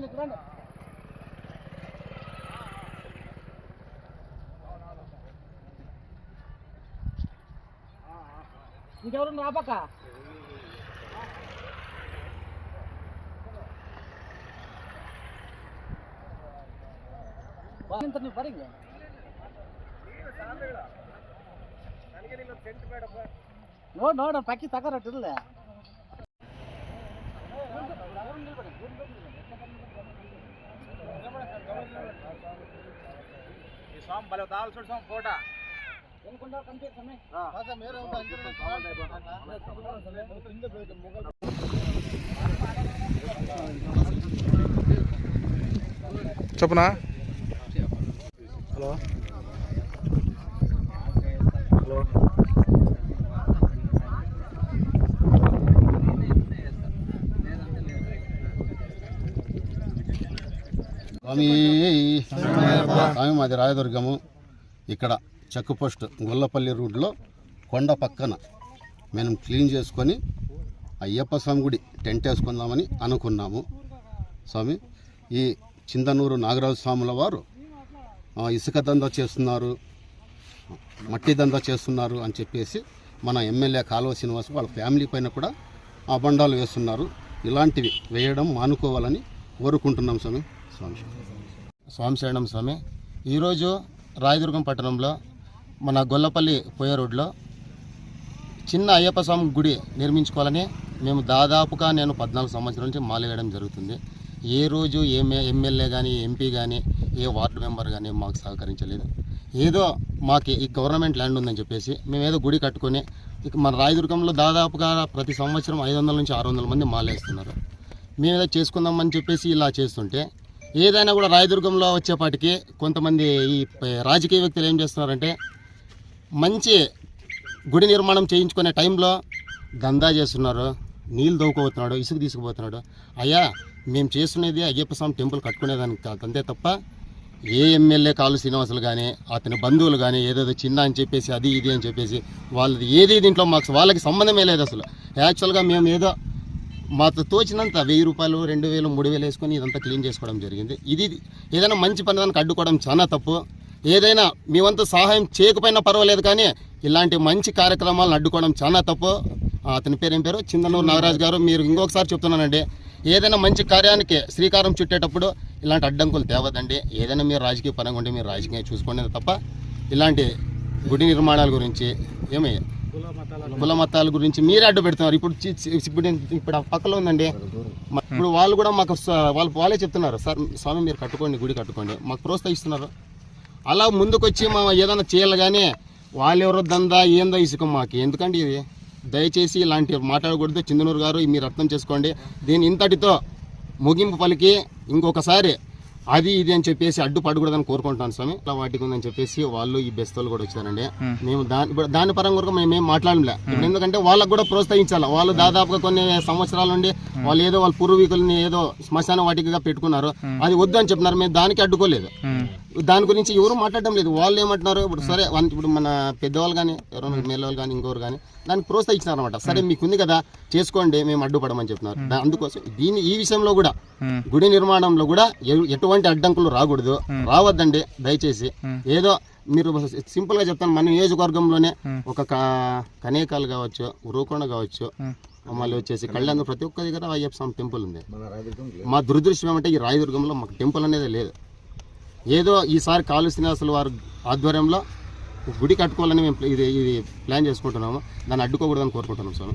கொஞ்சம் கிராண்ட் ఇంకెవరు రాపక్క ನೀವು ಬರೀ ನೋಡಿ ನೋಡಿ ಪಕ್ಕಿ ತಗೋರಟ್ಟಿರಲ್ಲ స్వామి భలే తాళ్ళు చూడు స్వామి ఫోటో చెప్పునా స్వామి స్వామి మాది రాయదుర్గము. ఇక్కడ చెక్ పోస్ట్ గొల్లపల్లి రోడ్లో కొండ పక్కన మేము క్లీన్ చేసుకొని అయ్యప్ప స్వామి గుడి టెంట్ వేసుకుందామని అనుకున్నాము. స్వామి ఈ చిందనూరు నాగరాజు స్వాముల వారు ఆ, ఇసుక దందా చేస్తున్నారు మట్టి దందా చేస్తున్నారు అని చెప్పేసి మన ఎమ్మెల్యే కాలువ శ్రీనివాస్ వాళ్ళ ఫ్యామిలీ పైన కూడా అబండాలు వేస్తున్నారు. ఇలాంటివి వేయడం మానుకోవాలని కోరుకుంటున్నాం స్వామి. స్వామి. స్వామి శరణం స్వామి. ఈరోజు రాయదుర్గం పట్టణంలో మన గొల్లపల్లి పోయే రోడ్లో చిన్న అయ్యప్ప స్వామి గుడి నిర్మించుకోవాలని మేము దాదాపుగా నేను పద్నాలుగు సంవత్సరాల నుంచి మాల వేయడం జరుగుతుంది. ఏ రోజు ఏమే ఎమ్మెల్యే కానీ ఎంపీ కానీ ఏ వార్డు మెంబర్ కానీ మాకు సహకరించలేదు. ఏదో మాకు ఈ గవర్నమెంట్ ల్యాండ్ ఉందని చెప్పేసి మేము ఏదో గుడి కట్టుకొని ఇక మన రాయదుర్గంలో దాదాపుగా ప్రతి సంవత్సరం ఐదు వందల నుంచి ఆరు వందల మంది మాలేస్తున్నారు మేము ఏదో చేసుకుందామని చెప్పేసి ఇలా చేస్తుంటే ఏదైనా కూడా రాయదుర్గంలో వచ్చేపాటికి కొంతమంది ఈ రాజకీయ వ్యక్తులు ఏం చేస్తున్నారంటే మంచి గుడి నిర్మాణం చేయించుకునే టైంలో దందా చేస్తున్నారు నీళ్ళు దోవుకోబోతున్నాడు ఇసుక తీసుకుపోతున్నాడు. అయ్యా మేము చేస్తున్నది అయ్యప్ప స్వామి టెంపుల్ కట్టుకునేదానికి కాదు అంతే తప్ప ఏ ఎమ్మెల్యే కాలు శ్రీనివాసులు కానీ అతని బంధువులు కానీ ఏదేదో చిన్న అని చెప్పేసి అది ఇది అని చెప్పేసి వాళ్ళది ఏది దీంట్లో మాకు వాళ్ళకి సంబంధమే లేదు అసలు. యాక్చువల్గా మేము ఏదో మాతో తోచినంత వెయ్యి రూపాయలు రెండు వేలు మూడు వేలు వేసుకొని ఇదంతా క్లీన్ చేసుకోవడం జరిగింది. ఇది ఏదైనా మంచి పని దానికి అడ్డుకోవడం చాలా తప్పు. ఏదైనా మీ వంతు సహాయం చేయకపోయినా పర్వాలేదు కానీ ఇలాంటి మంచి కార్యక్రమాలను అడ్డుకోవడం చాలా తప్పు. అతని పేరు ఏం పేరు? చిందనూరు నాగరాజ్ గారు. మీరు ఇంకొకసారి చెప్తున్నానండి. ఏదైనా మంచి కార్యానికి శ్రీకారం చుట్టేటప్పుడు ఇలాంటి అడ్డంకులు తేవద్దండి ఏదైనా మీరు రాజకీయ పరంగా ఉంటే మీరు రాజకీయం చూసుకోండి తప్ప ఇలాంటి గుడి నిర్మాణాల గురించి ఏమయ్యా కుల మతాల గురించి మీరే అడ్డు పెడుతున్నారు. ఇప్పుడు ఇప్పుడు ఇప్పుడు పక్కలో ఉందండి. ఇప్పుడు వాళ్ళు కూడా మాకు స- వాళ్ళు వాళ్ళే చెప్తున్నారు. సార్ స్వామి మీరు కట్టుకోండి గుడి కట్టుకోండి. మాకు ప్రోత్సహిస్తున్నారు. అలా ముందుకొచ్చి మా ఏదైనా చేయాలి కానీ వాళ్ళెవరో దందా ఏందో ఇసుక మాకు. ఎందుకండి ఇది? దయచేసి ఇలాంటి మాట్లాడకూడదు. చిందనూరు గారు మీరు అర్థం చేసుకోండి. దీని ఇంతటితో ముగింపు పలికి. ఇంకొకసారి అది ఇది అని చెప్పేసి అడ్డుపడకూడదని కోరుకుంటాను స్వామి. ఇట్లా వాటికి ఉందని చెప్పేసి వాళ్ళు ఈ బెస్తలు కూడా వచ్చారండి. మేము దాని దాని పరంగా కూడా మేము ఏం మాట్లాడలే. ఎందుకంటే వాళ్ళకు కూడా ప్రోత్సహించాలి. వాళ్ళు దాదాపుగా కొన్ని సంవత్సరాల నుండి వాళ్ళు ఏదో వాళ్ళ పూర్వీకుల్ని ఏదో శ్మశాన వాటికగా పెట్టుకున్నారు. అది వద్దు అని చెప్పినారు. మేము దానికి అడ్డుకోలేదు. దాని గురించి ఎవరు మాట్లాడడం లేదు. వాళ్ళు ఏమంటున్నారు? ఇప్పుడు సరే ఇప్పుడు మన పెద్దవాళ్ళు కానీ ఎవరైనా మేలవాళ్ళు కానీ ఇంకోరు కానీ దానికి ప్రోత్సహించినారు అనమాట సరే మీకు ఉంది కదా చేసుకోండి మేము అడ్డుపడమని చెప్పినారు దా- అందుకోసం దీని ఈ విషయంలో కూడా గుడి నిర్మాణంలో కూడా ఎటువంటి అడ్డంకులు రాకూడదు. రావద్దండి దయచేసి. ఏదో మీరు సింపుల్గా చెప్తాను మన నియోజకవర్గంలోనే ఒక కనేకాలు కావచ్చు ఉరుకొండ కావచ్చు మళ్ళీ వచ్చేసి కళ్యాణ్ ప్రతి ఒక్క దగ్గర అయ్యప్ప స్వామి టెంపుల్ ఉంది. మా దురదృష్టం ఏమంటే ఈ రాయదుర్గంలో మాకు టెంపుల్ అనేది లేదు. ఏదో ఈసారి కాలు శ్రీనివాసుల వారి ఆధ్వర్యంలో గుడి కట్టుకోవాలని మేము ఇది ఇది ప్లాన్ చేసుకుంటున్నాము. దాన్ని అడ్డుకోకూడదని కోరుకుంటున్నాం స్వామి.